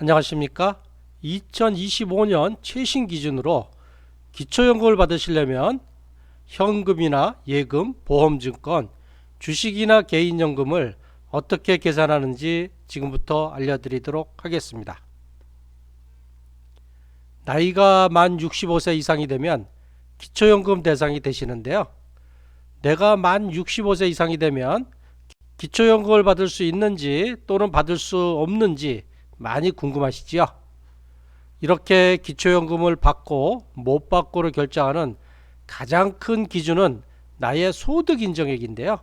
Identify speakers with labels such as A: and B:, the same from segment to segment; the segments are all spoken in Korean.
A: 안녕하십니까? 2025년 최신 기준으로 기초연금을 받으시려면 현금이나 예금, 보험증권, 주식이나 개인연금을 어떻게 계산하는지 지금부터 알려드리도록 하겠습니다. 나이가 만 65세 이상이 되면 기초연금 대상이 되시는데요. 내가 만 65세 이상이 되면 기초연금을 받을 수 있는지 또는 받을 수 없는지 많이 궁금하시지요? 이렇게 기초연금을 받고 못 받고를 결정하는 가장 큰 기준은 나의 소득 인정액인데요.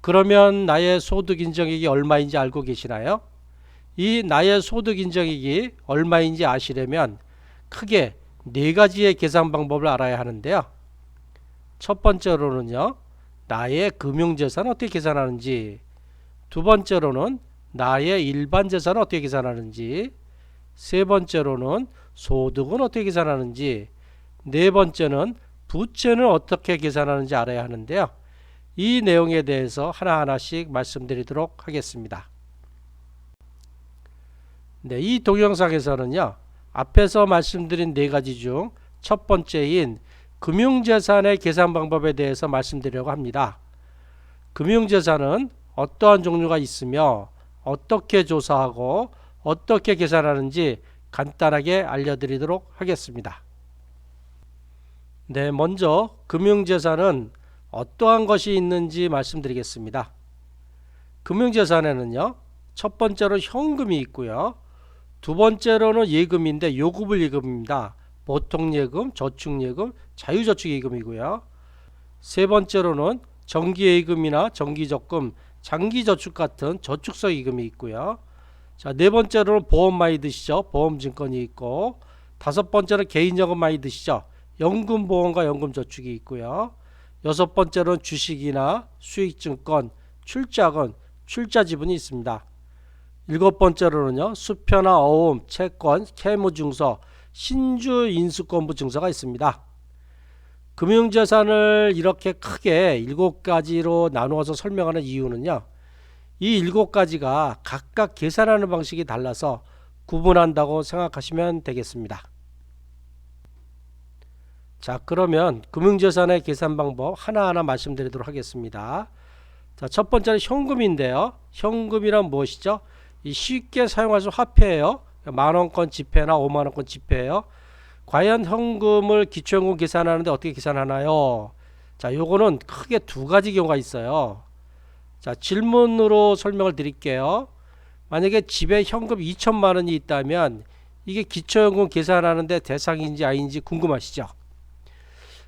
A: 그러면 나의 소득 인정액이 얼마인지 알고 계시나요? 이 나의 소득 인정액이 얼마인지 아시려면 크게 네 가지의 계산 방법을 알아야 하는데요. 첫 번째로는요, 나의 금융재산 어떻게 계산하는지, 두 번째로는 나의 일반 재산을 어떻게 계산하는지, 세 번째로는 소득은 어떻게 계산하는지, 네 번째는 부채는 어떻게 계산하는지 알아야 하는데요. 이 내용에 대해서 하나하나씩 말씀드리도록 하겠습니다. 네, 이 동영상에서는요. 앞에서 말씀드린 네 가지 중 첫 번째인 금융재산의 계산 방법에 대해서 말씀드리려고 합니다. 금융재산은 어떠한 종류가 있으며 어떻게 조사하고 어떻게 계산하는지 간단하게 알려드리도록 하겠습니다. 네, 먼저 금융재산은 어떠한 것이 있는지 말씀드리겠습니다. 금융재산에는요, 첫 번째로 현금이 있고요. 두 번째로는 예금인데 요구불 예금입니다. 보통 예금, 저축 예금, 자유저축 예금이고요. 세 번째로는 정기 예금이나 정기 적금, 장기 저축 같은 저축성 예금이 있고요. 자, 네 번째로는 보험 많이 드시죠? 보험 증권이 있고 다섯 번째는 개인연금 많이 드시죠? 연금 보험과 연금 저축이 있고요. 여섯 번째로는 주식이나 수익증권, 출자금, 출자 지분이 있습니다. 일곱 번째로는요 수표나 어음, 채권, 채무증서, 신주 인수권부 증서가 있습니다. 금융재산을 이렇게 크게 일곱 가지로 나누어서 설명하는 이유는요. 이 일곱 가지가 각각 계산하는 방식이 달라서 구분한다고 생각하시면 되겠습니다. 자, 그러면 금융재산의 계산 방법 하나하나 말씀드리도록 하겠습니다. 자, 첫 번째는 현금인데요. 현금이란 무엇이죠? 이 쉽게 사용할 수 화폐예요. 만 원권 지폐나 5만 원권 지폐예요. 과연 현금을 기초연금 계산하는데 어떻게 계산하나요? 자, 요거는 크게 두 가지 경우가 있어요. 자, 질문으로 설명을 드릴게요. 만약에 집에 현금 2천만 원이 있다면 이게 기초연금 계산하는데 대상인지 아닌지 궁금하시죠?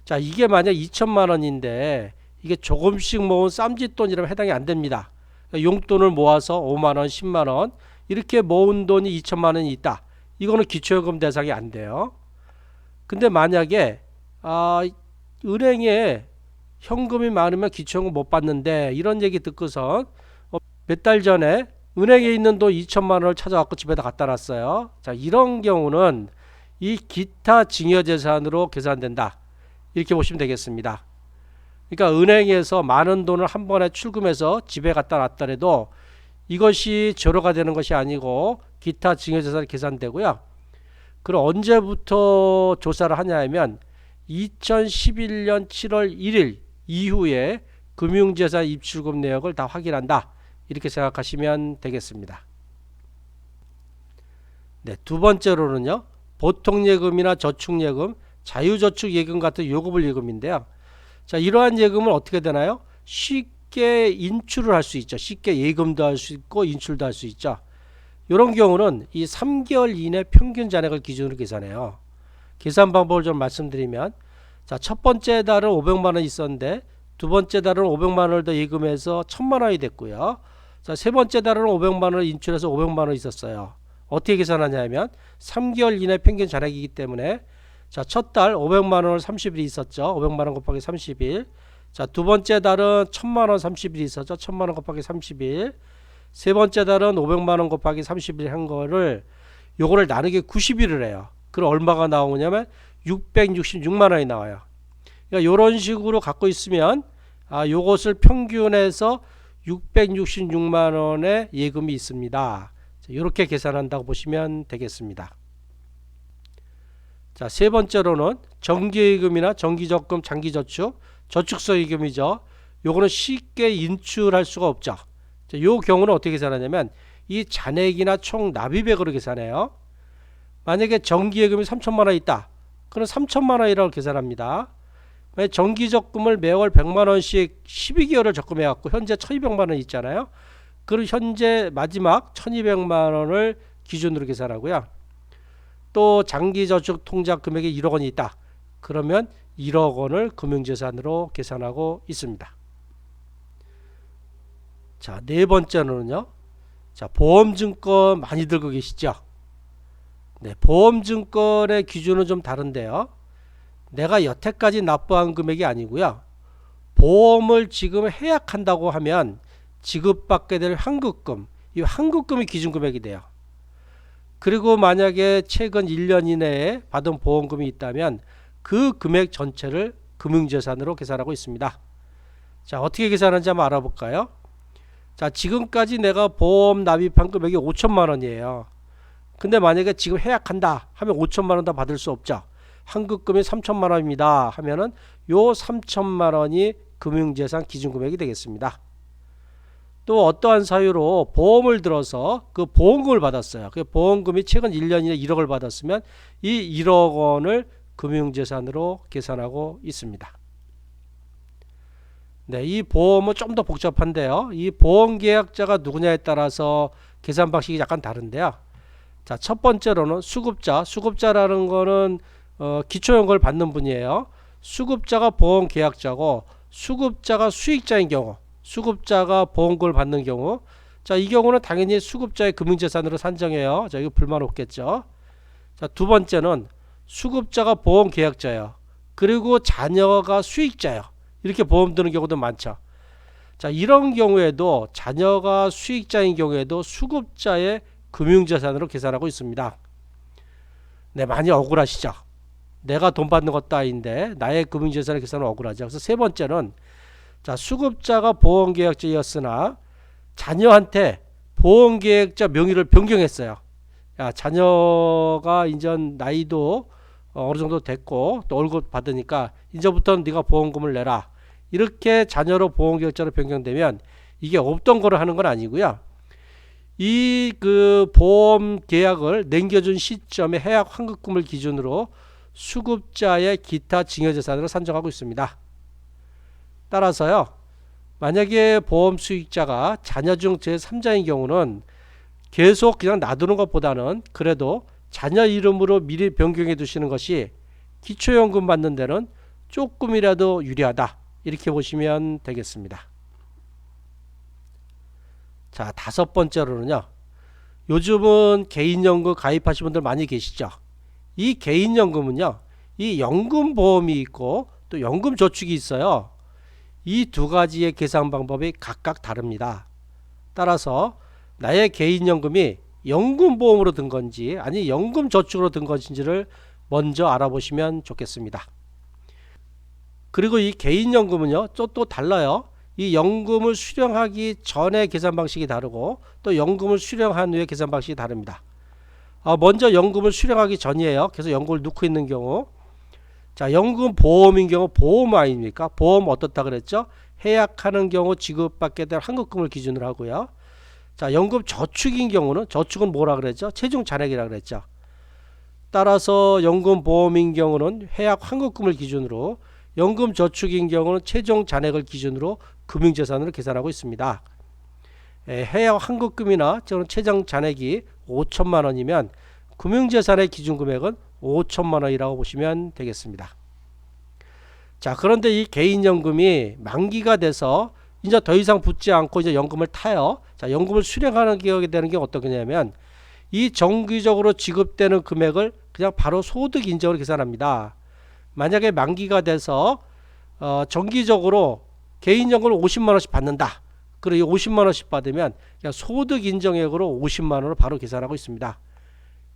A: 자, 이게 만약 2천만 원인데 이게 조금씩 모은 쌈짓돈이라면 해당이 안 됩니다. 그러니까 용돈을 모아서 5만 원, 10만 원 이렇게 모은 돈이 2천만 원이 있다. 이거는 기초연금 대상이 안 돼요. 근데 만약에 아, 은행에 현금이 많으면 기초연금 못 받는데 이런 얘기 듣고선 어, 몇달 전에 은행에 있는 돈 2천만 원을 찾아갖고 집에다 갖다 놨어요. 자, 이런 경우는 이 기타 증여 재산으로 계산된다. 이렇게 보시면 되겠습니다. 그러니까 은행에서 많은 돈을 한 번에 출금해서 집에 갖다 놨더라도 이것이 절호가 되는 것이 아니고 기타 증여 재산이 계산되고요. 그럼 언제부터 조사를 하냐 하면 2011년 7월 1일 이후에 금융재산 입출금 내역을 다 확인한다. 이렇게 생각하시면 되겠습니다. 네, 두 번째로는요. 보통 예금이나 저축 예금, 자유저축 예금 같은 요금을 예금인데요. 자, 이러한 예금은 어떻게 되나요? 쉽게 인출을 할 수 있죠. 쉽게 예금도 할 수 있고 인출도 할 수 있죠. 이런 경우는 이 3개월 이내 평균 잔액을 기준으로 계산해요. 계산 방법을 좀 말씀드리면 자, 첫 번째 달은 500만 원 있었는데 두 번째 달은 500만 원을 더 예금해서 1000만 원이 됐고요. 자, 세 번째 달은 500만 원을 인출해서 500만 원 있었어요. 어떻게 계산하냐면 3개월 이내 평균 잔액이기 때문에 자, 첫 달 500만 원을 30일 있었죠. 500만 원 곱하기 30일. 자, 두 번째 달은 1000만 원 30일 있었죠. 1000만 원 곱하기 30일. 세 번째 달은 500만 원 곱하기 30일 한 거를 요거를 나누기 90일을 해요. 그럼 얼마가 나오냐면 666만 원이 나와요. 그러니까 요런 식으로 갖고 있으면 아, 요것을 평균해서 666만 원의 예금이 있습니다. 이렇게 계산한다고 보시면 되겠습니다. 자, 세 번째로는 정기예금이나 정기적금, 장기저축, 저축성예금이죠. 요거는 쉽게 인출할 수가 없죠. 자, 요 경우는 어떻게 계산하냐면 이 잔액이나 총 납입액으로 계산해요. 만약에 정기예금이 3천만 원 있다. 그럼 3천만 원이라고 계산합니다. 만약 정기적금을 매월 100만 원씩 12개월을 적금해 갖고 현재 1,200만 원 있잖아요. 그럼 현재 마지막 1,200만 원을 기준으로 계산하고요. 또 장기저축 통장 금액이 1억 원이 있다. 그러면 1억 원을 금융재산으로 계산하고 있습니다. 자, 네 번째는요. 자, 보험증권 많이 들고 계시죠? 네, 보험증권의 기준은 좀 다른데요. 내가 여태까지 납부한 금액이 아니고요. 보험을 지금 해약한다고 하면 지급받게 될 환급금, 이 환급금이 기준금액이 돼요. 그리고 만약에 최근 1년 이내에 받은 보험금이 있다면 그 금액 전체를 금융재산으로 계산하고 있습니다. 자, 어떻게 계산하는지 한번 알아볼까요? 자, 지금까지 내가 보험 납입한 금액이 5천만 원이에요. 근데 만약에 지금 해약한다 하면 5천만 원더 받을 수 없죠. 환급금이 3천만 원입니다 하면은 요 3천만 원이 금융재산 기준금액이 되겠습니다. 또 어떠한 사유로 보험을 들어서 그 보험금을 받았어요. 그 보험금이 최근 1년 이내 1억을 받았으면 이 1억 원을 금융재산으로 계산하고 있습니다. 네, 이 보험은 좀 더 복잡한데요. 이 보험 계약자가 누구냐에 따라서 계산 방식이 약간 다른데요. 자, 첫 번째로는 수급자. 수급자라는 거는 어, 기초연금을 받는 분이에요. 수급자가 보험 계약자고 수급자가 수익자인 경우, 수급자가 보험금을 받는 경우, 자, 이 경우는 당연히 수급자의 금융재산으로 산정해요. 자, 이거 불만 없겠죠. 자, 두 번째는 수급자가 보험 계약자예요. 그리고 자녀가 수익자예요. 이렇게 보험 드는 경우도 많죠. 자, 이런 경우에도 자녀가 수익자인 경우에도 수급자의 금융재산으로 계산하고 있습니다. 네, 많이 억울하시죠? 내가 돈 받는 것도 아닌데 나의 금융재산을 계산은 억울하죠. 그래서 세 번째는 자, 수급자가 보험계약자였으나 자녀한테 보험계약자 명의를 변경했어요. 야, 자녀가 이제 나이도 어느 정도 됐고 또 월급 받으니까 이제부터는 네가 보험금을 내라. 이렇게 자녀로 보험계약자로 변경되면 이게 없던 거를 하는 건 아니고요. 이 그 보험 계약을 남겨준 시점에 해약 환급금을 기준으로 수급자의 기타 증여재산으로 산정하고 있습니다. 따라서요, 만약에 보험 수익자가 자녀 중 제3자인 경우는 계속 그냥 놔두는 것보다는 그래도 자녀 이름으로 미리 변경해 두시는 것이 기초연금 받는 데는 조금이라도 유리하다. 이렇게 보시면 되겠습니다. 자, 다섯 번째로는요. 요즘은 개인연금 가입하신 분들 많이 계시죠? 이 개인연금은요. 이 연금보험이 있고 또 연금저축이 있어요. 이 두 가지의 계산 방법이 각각 다릅니다. 따라서 나의 개인연금이 연금보험으로 든 건지 아니 연금저축으로 든 것인지를 먼저 알아보시면 좋겠습니다. 그리고 이 개인연금은요 또, 또 달라요. 이 연금을 수령하기 전에 계산 방식이 다르고 또 연금을 수령한 후에 계산 방식이 다릅니다. 아, 먼저 연금을 수령하기 전이에요. 그래서 연금을 넣고 있는 경우 자 연금 보험인 경우 보험 아닙니까? 보험 어떻다 그랬죠? 해약하는 경우 지급받게 될 환급금을 기준으로 하고요. 자 연금 저축인 경우는 저축은 뭐라 그랬죠? 체중 잔액이라 그랬죠. 따라서 연금 보험인 경우는 해약 환급금을 기준으로 연금 저축인 경우는 최종 잔액을 기준으로 금융재산으로 계산하고 있습니다. 에, 해약 환급금이나 저는 최종 잔액이 5천만 원이면 금융재산의 기준 금액은 5천만 원이라고 보시면 되겠습니다. 자 그런데 이 개인연금이 만기가 돼서 이제 더 이상 붙지 않고 이제 연금을 타요. 자 연금을 수령하는 기억이 되는 게 어떤 거냐면 이 정기적으로 지급되는 금액을 그냥 바로 소득 인정으로 계산합니다. 만약에 만기가 돼서 어, 정기적으로 개인연금을 50만 원씩 받는다. 그리고 50만 원씩 받으면 소득 인정액으로 50만 원을 바로 계산하고 있습니다.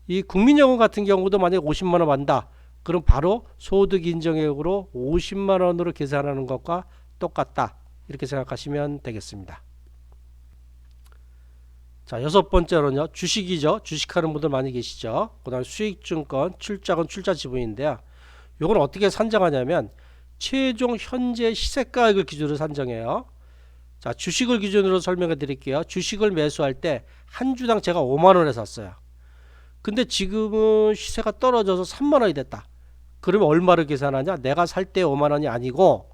A: 이 국민연금 같은 경우도 만약 50만 원 받는다. 그럼 바로 소득 인정액으로 50만 원으로 계산하는 것과 똑같다. 이렇게 생각하시면 되겠습니다. 자, 여섯 번째로는요. 주식이죠. 주식하는 분들 많이 계시죠. 그다음에 수익증권, 출자금, 출자 지분인데요. 요건 어떻게 산정하냐면 최종 현재 시세가액을 기준으로 산정해요. 자, 주식을 기준으로 설명해 드릴게요. 주식을 매수할 때 한 주당 제가 5만 원에 샀어요. 근데 지금은 시세가 떨어져서 3만 원이 됐다. 그러면 얼마를 계산하냐? 내가 살 때 5만 원이 아니고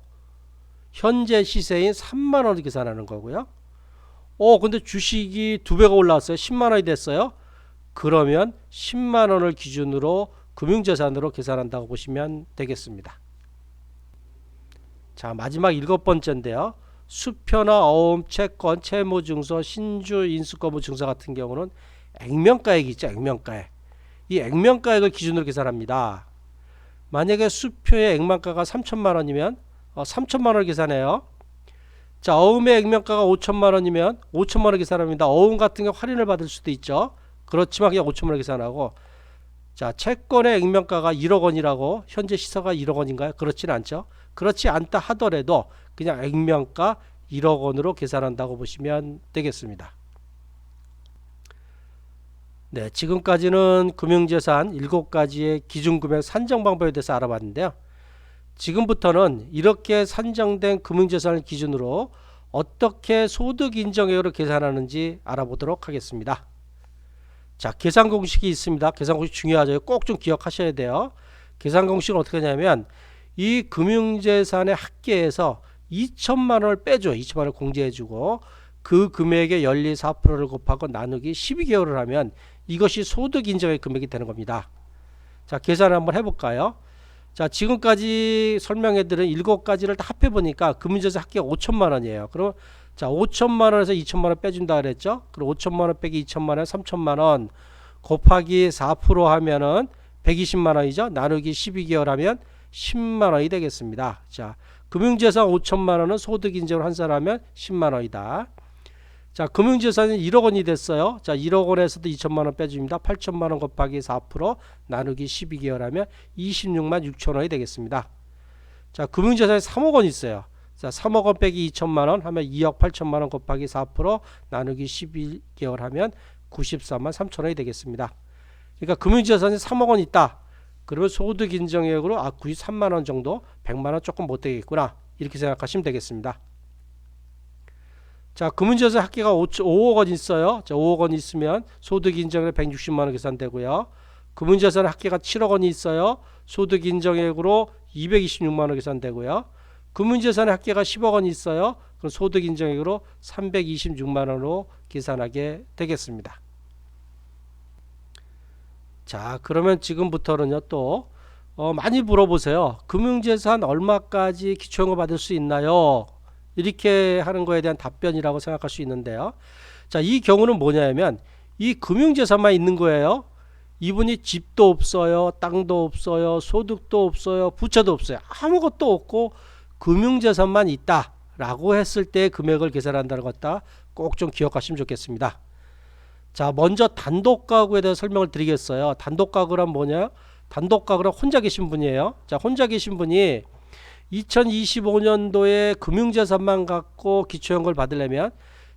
A: 현재 시세인 3만 원을 계산하는 거고요. 어, 근데 주식이 두 배가 올라왔어요. 10만 원이 됐어요. 그러면 10만 원을 기준으로 금융자산으로 계산한다고 보시면 되겠습니다. 자, 마지막 일곱 번째인데요. 수표나 어음, 채권, 채무증서, 신주, 인수거부 증서 같은 경우는 액면가액이 있죠. 액면가액. 이 액면가액을 기준으로 계산합니다. 만약에 수표의 액면가가 3천만 원이면 어, 3천만 원을 계산해요. 자, 어음의 액면가가 5천만 원이면 5천만 원 계산합니다. 어음 같은 경우 할인을 받을 수도 있죠. 그렇지만 그냥 5천만 원 계산하고 자, 채권의 액면가가 1억 원이라고 현재 시세가 1억 원인가요? 그렇지는 않죠. 그렇지 않다 하더라도 그냥 액면가 1억 원으로 계산한다고 보시면 되겠습니다. 네, 지금까지는 금융재산 7가지의 기준금액 산정 방법에 대해서 알아봤는데요. 지금부터는 이렇게 산정된 금융재산을 기준으로 어떻게 소득 인정액으로 계산하는지 알아보도록 하겠습니다. 자, 계산 공식이 있습니다. 계산 공식 중요하죠. 꼭 좀 기억하셔야 돼요. 계산 공식은 어떻게 하냐면 이 금융재산의 합계에서 2천만 원을 빼줘. 2천만 원을 공제해주고 그 금액의 연리 4%를 곱하고 나누기 12개월을 하면 이것이 소득 인정의 금액이 되는 겁니다. 자, 계산을 한번 해볼까요? 자, 지금까지 설명해드린 일곱 가지를 다 합해보니까 금융재산 합계가 5천만 원이에요. 그럼 자, 5천만 원에서 2천만 원 빼준다 그랬죠? 그럼 5천만 원 빼기 2천만 원, 3천만 원 곱하기 4% 하면은 120만 원이죠? 나누기 12개월 하면 10만 원이 되겠습니다. 자, 금융재산 5천만 원은 소득 인정을 한 사람은 10만 원이다. 자, 금융재산이 1억 원이 됐어요. 자, 1억 원에서도 2천만 원 빼줍니다. 8천만 원 곱하기 4% 나누기 12개월 하면 26만 6천 원이 되겠습니다. 자, 금융재산이 3억 원 있어요. 자, 3억 원 빼기 2천만 원 하면 2억 8천만 원 곱하기 4% 나누기 12개월 하면 94만 3천 원이 되겠습니다. 그러니까 금융재산이 3억 원 있다. 그러면 소득 인정액으로 아 93만 원 정도, 100만 원 조금 못 되겠구나. 이렇게 생각하시면 되겠습니다. 자, 금융재산 합계가 5, 5억 원 있어요. 자, 5억 원 있으면 소득 인정액 160만 원 계산되고요. 금융재산 합계가 7억 원이 있어요. 소득 인정액으로 226만 원 계산되고요. 금융재산의 합계가 10억 원이 있어요. 그럼 소득 인정액으로 326만 원으로 계산하게 되겠습니다. 자, 그러면 지금부터는요 또 어, 많이 물어보세요. 금융재산 얼마까지 기초연금 받을 수 있나요? 이렇게 하는 거에 대한 답변이라고 생각할 수 있는데요. 자, 이 경우는 뭐냐면 이 금융재산만 있는 거예요. 이분이 집도 없어요, 땅도 없어요, 소득도 없어요, 부채도 없어요. 아무것도 없고 금융재산만 있다 라고 했을 때 금액을 계산한다는 것다 꼭 좀 기억하시면 좋겠습니다. 자, 먼저 단독 가구에 대해서 설명을 드리겠어요. 단독 가구란 뭐냐? 단독 가구란 혼자 계신 분이에요. 자, 혼자 계신 분이 2025년도에 금융재산만 갖고 기초연금을 받으려면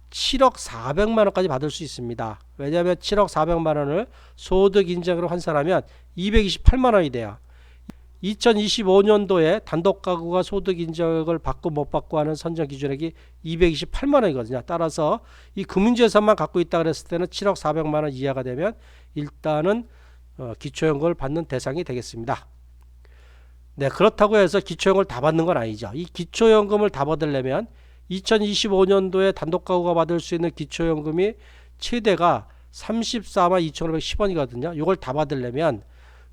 A: 7억 400만 원까지 받을 수 있습니다. 왜냐하면 7억 400만 원을 소득 인정으로 환산하면 228만 원이 돼요. 2025년도에 단독 가구가 소득 인정을 받고 못 받고 하는 선정 기준액이 228만 원이거든요. 따라서 이 금융재산만 갖고 있다 그랬을 때는 7억 400만 원 이하가 되면 일단은 어, 기초연금을 받는 대상이 되겠습니다. 네, 그렇다고 해서 기초연금을 다 받는 건 아니죠. 이 기초연금을 다 받으려면 2025년도에 단독 가구가 받을 수 있는 기초연금이 최대가 34만 2,510원이거든요. 이걸 다 받으려면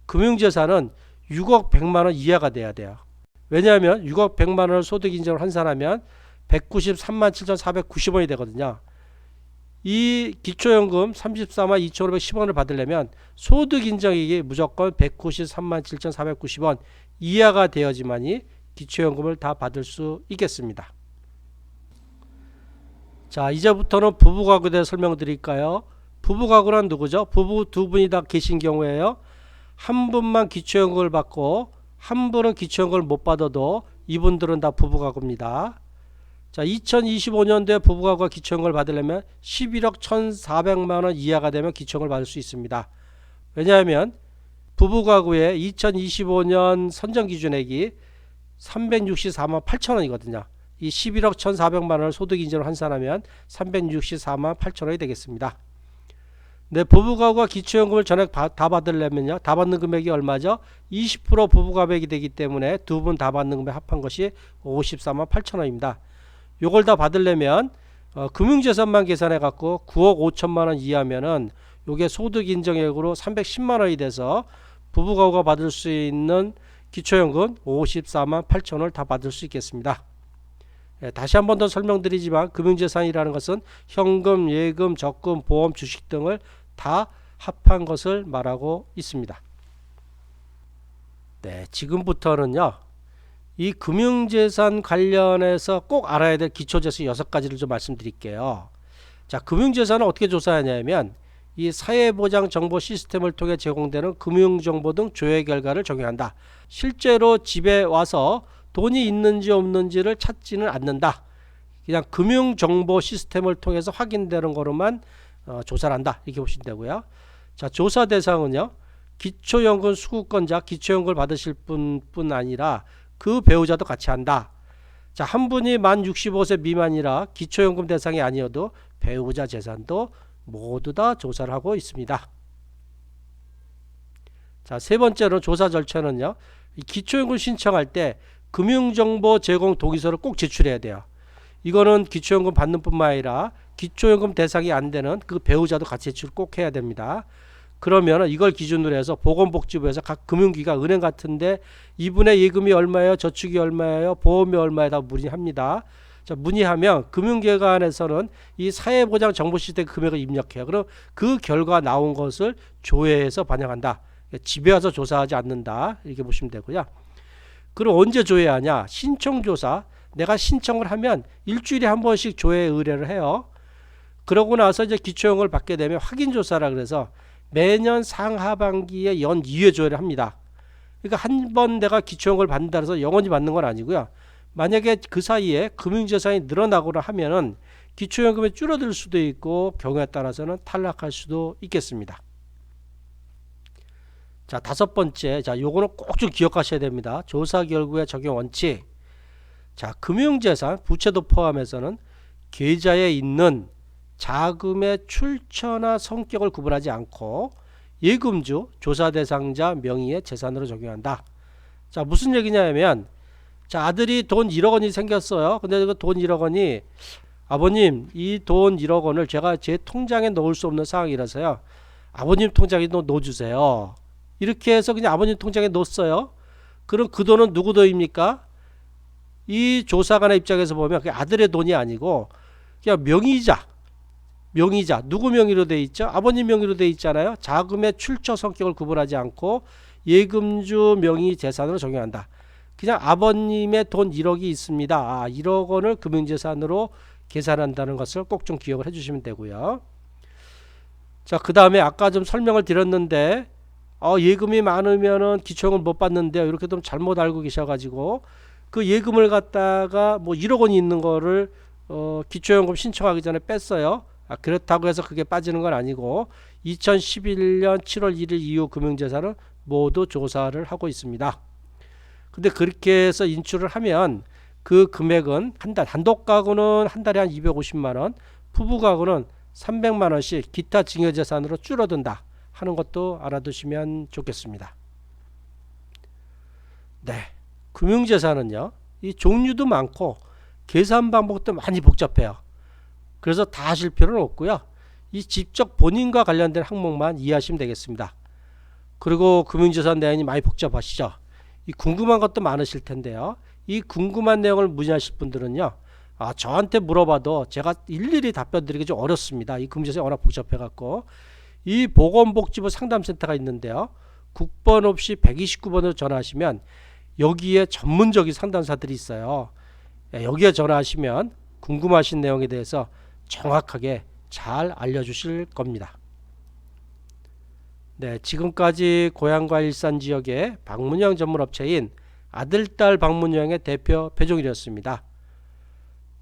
A: 금융재산은 6억 100만 원 이하가 돼야 돼요. 왜냐하면 6억 100만 원을 소득 인정을 환산하면 193만 7,490원이 되거든요. 이 기초연금 34만 2,510원을 받으려면 소득 인정액이 무조건 193만 7,490원 이하가 되어지만이 기초연금을 다 받을 수 있겠습니다. 자, 이제부터는 부부가구에 대해 설명을 드릴까요? 부부가구란 누구죠? 부부 두 분이 다 계신 경우에요. 한 분만 기초연금을 받고 한 분은 기초연금을 못 받아도 이분들은 다 부부가구입니다. 자, 2025년도에 부부가구가 기초연금을 받으려면 11억 1,400만 원 이하가 되면 기초연금을 받을 수 있습니다. 왜냐하면 부부가구의 2025년 선정 기준액이 364만 8천 원이거든요. 이 11억 1,400만 원을 소득 인정을 환산하면 364만 8천 원이 되겠습니다. 네, 부부가구가 기초연금을 전액 바, 다 받으려면요. 다 받는 금액이 얼마죠? 20% 부부가액이 되기 때문에 두 분 다 받는 금액 합한 것이 54만 8천 원입니다. 요걸 다 받으려면 어, 금융재산만 계산해 갖고 9억 5천만 원 이하면은 요게 소득 인정액으로 310만 원이 돼서 부부가구가 받을 수 있는 기초연금 54만 8천 원을 다 받을 수 있겠습니다. 예, 다시 한 번 더 설명드리지만 금융재산이라는 것은 현금, 예금, 적금, 보험, 주식 등을 다 합한 것을 말하고 있습니다. 네, 지금부터는요. 이 금융재산 관련해서 꼭 알아야 될 기초재산 여섯 가지를 좀 말씀드릴게요. 자, 금융재산은 어떻게 조사하냐면 이 사회보장 정보 시스템을 통해 제공되는 금융정보 등 조회 결과를 적용한다. 실제로 집에 와서 돈이 있는지 없는지를 찾지는 않는다. 그냥 금융 정보 시스템을 통해서 확인되는 거로만 어, 조사를 한다. 이렇게 보시면 되고요. 자, 조사 대상은요. 기초연금 수급권자, 기초연금을 받으실 분뿐 아니라 그 배우자도 같이 한다. 자, 한 분이 만 65세 미만이라 기초연금 대상이 아니어도 배우자 재산도 모두 다 조사를 하고 있습니다. 자, 세 번째로 조사 절차는요. 이 기초연금 신청할 때 금융정보 제공 동의서를 꼭 제출해야 돼요. 이거는 기초연금 받는 뿐만 아니라 기초연금 대상이 안 되는 그 배우자도 같이 제출 꼭 해야 됩니다. 그러면 이걸 기준으로 해서 보건복지부에서 각 금융기관 은행 같은데 이분의 예금이 얼마예요? 저축이 얼마예요? 보험이 얼마에 다 문의합니다. 자 문의하면 금융기관에서는 이 사회보장 정보시스템 금액을 입력해요. 그럼 그 결과 나온 것을 조회해서 반영한다. 집에 와서 조사하지 않는다. 이렇게 보시면 되고요 그럼 언제 조회하냐 신청조사 내가 신청을 하면 일주일에 한 번씩 조회 의뢰를 해요 그러고 나서 이제 기초형을 받게 되면 확인조사라 그래서 매년 상하반기에 연 2회 조회를 합니다. 그러니까 한 번 내가 기초연금을 받는다 해서 영원히 받는 건 아니고요. 만약에 그 사이에 금융재산이 늘어나거나 하면은 기초연금이 줄어들 수도 있고 경우에 따라서는 탈락할 수도 있겠습니다. 자 다섯 번째 자 요거는 꼭 좀 기억하셔야 됩니다. 조사 결과의 적용 원칙 자 금융재산 부채도 포함해서는 계좌에 있는 자금의 출처나 성격을 구분하지 않고 예금주 조사 대상자 명의의 재산으로 적용한다. 자 무슨 얘기냐면 자 아들이 돈 1억 원이 생겼어요. 근데 그 돈 1억 원이 아버님 이 돈 1억 원을 제가 제 통장에 넣을 수 없는 상황이라서요. 아버님 통장에 넣어 주세요. 이렇게 해서 그냥 아버님 통장에 넣었어요. 그럼 그 돈은 누구 돈입니까? 이 조사관의 입장에서 보면 그 아들의 돈이 아니고 그냥 명의자 명의자 누구 명의로 돼 있죠? 아버님 명의로 돼 있잖아요. 자금의 출처 성격을 구분하지 않고 예금주 명의 재산으로 적용한다. 그냥 아버님의 돈 1억이 있습니다. 아, 1억 원을 금융재산으로 계산한다는 것을 꼭 좀 기억을 해주시면 되고요. 자, 그 다음에 아까 좀 설명을 드렸는데 어, 예금이 많으면은 기초연금 못 받는데요. 이렇게 좀 잘못 알고 계셔가지고 그 예금을 갖다가 뭐 1억 원이 있는 거를 어, 기초연금 신청하기 전에 뺐어요. 아, 그렇다고 해서 그게 빠지는 건 아니고 2011년 7월 1일 이후 금융재산을 모두 조사를 하고 있습니다. 근데 그렇게 해서 인출을 하면 그 금액은 한 달, 단독 가구는 한 달에 한 250만 원, 부부 가구는 300만 원씩 기타 증여재산으로 줄어든다 하는 것도 알아두시면 좋겠습니다. 네. 금융재산은요, 이 종류도 많고 계산 방법도 많이 복잡해요. 그래서 다 하실 필요는 없고요. 이 직접 본인과 관련된 항목만 이해하시면 되겠습니다. 그리고 금융재산 내용이 많이 복잡하시죠. 이 궁금한 것도 많으실 텐데요. 이 궁금한 내용을 문의하실 분들은요. 아, 저한테 물어봐도 제가 일일이 답변 드리기 좀 어렵습니다. 이 금융재산이 워낙 복잡해 갖고 이 보건복지부 상담센터가 있는데요. 국번 없이 129번으로 전화하시면 여기에 전문적인 상담사들이 있어요. 예, 여기에 전화하시면 궁금하신 내용에 대해서 정확하게 잘 알려주실 겁니다. 네, 지금까지 고향과 일산 지역의 방문형 전문 업체인 아들딸 방문형의 대표 배종일이었습니다.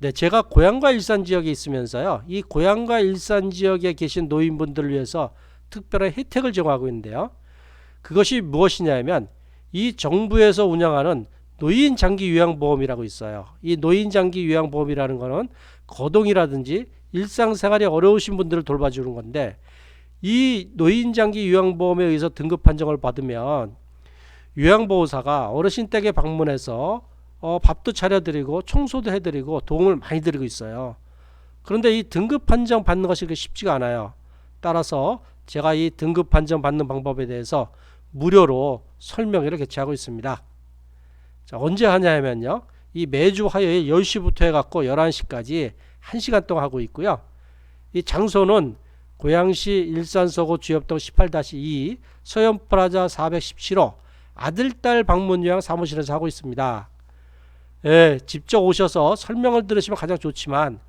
A: 네, 제가 고향과 일산 지역에 있으면서요. 이 고향과 일산 지역에 계신 노인분들을 위해서 특별한 혜택을 제공하고 있는데요. 그것이 무엇이냐면 이 정부에서 운영하는 노인 장기 요양 보험이라고 있어요. 이 노인 장기 요양 보험이라는 거는 거동이라든지 일상생활이 어려우신 분들을 돌봐주는 건데 이 노인 장기 요양 보험에 의해서 등급 판정을 받으면 요양보호사가 어르신 댁에 방문해서 어, 밥도 차려드리고 청소도 해드리고 도움을 많이 드리고 있어요. 그런데 이 등급 판정 받는 것이 그렇게 쉽지가 않아요. 따라서 제가 이 등급 판정 받는 방법에 대해서 무료로 설명회를 개최하고 있습니다. 자, 언제 하냐면요. 이 매주 화요일 10시부터 해갖고 11시까지 1시간 동안 하고 있고요. 이 장소는 고양시 일산서구 주엽동 18-2 서현프라자 417호 아들딸 방문 요양 사무실에서 하고 있습니다. 예, 직접 오셔서 설명을 들으시면 가장 좋지만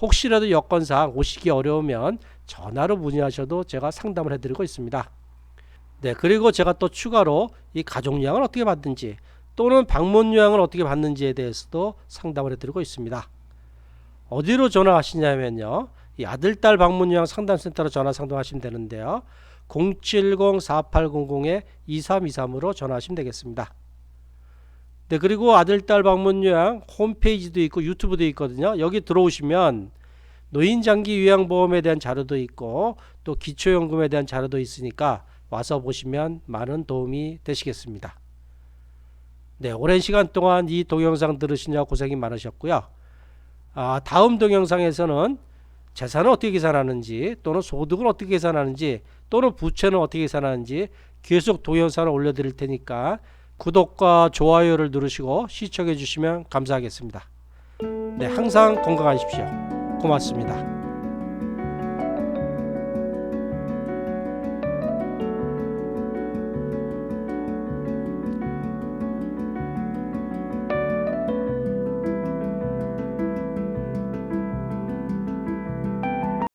A: 혹시라도 여건상 오시기 어려우면 전화로 문의하셔도 제가 상담을 해드리고 있습니다. 네, 그리고 제가 또 추가로 이 가족 요양을 어떻게 받는지 또는 방문 요양을 어떻게 받는지에 대해서도 상담을 해드리고 있습니다. 어디로 전화하시냐면요. 이 아들 딸 방문 요양 상담센터로 전화 상담하시면 되는데요. 070-4800-2323으로 전화하시면 되겠습니다. 네, 그리고 아들딸 방문 요양 홈페이지도 있고 유튜브도 있거든요. 여기 들어오시면 노인 장기 요양 보험에 대한 자료도 있고 또 기초 연금에 대한 자료도 있으니까 와서 보시면 많은 도움이 되시겠습니다. 네, 오랜 시간 동안 이 동영상 들으시느라 고생이 많으셨고요. 아, 다음 동영상에서는 재산을 어떻게 계산하는지 또는 소득을 어떻게 계산하는지 또는 부채는 어떻게 계산하는지 계속 동영상을 올려드릴 테니까 구독과 좋아요를 누르시고 시청해 주시면 감사하겠습니다. 네, 항상 건강하십시오. 고맙습니다.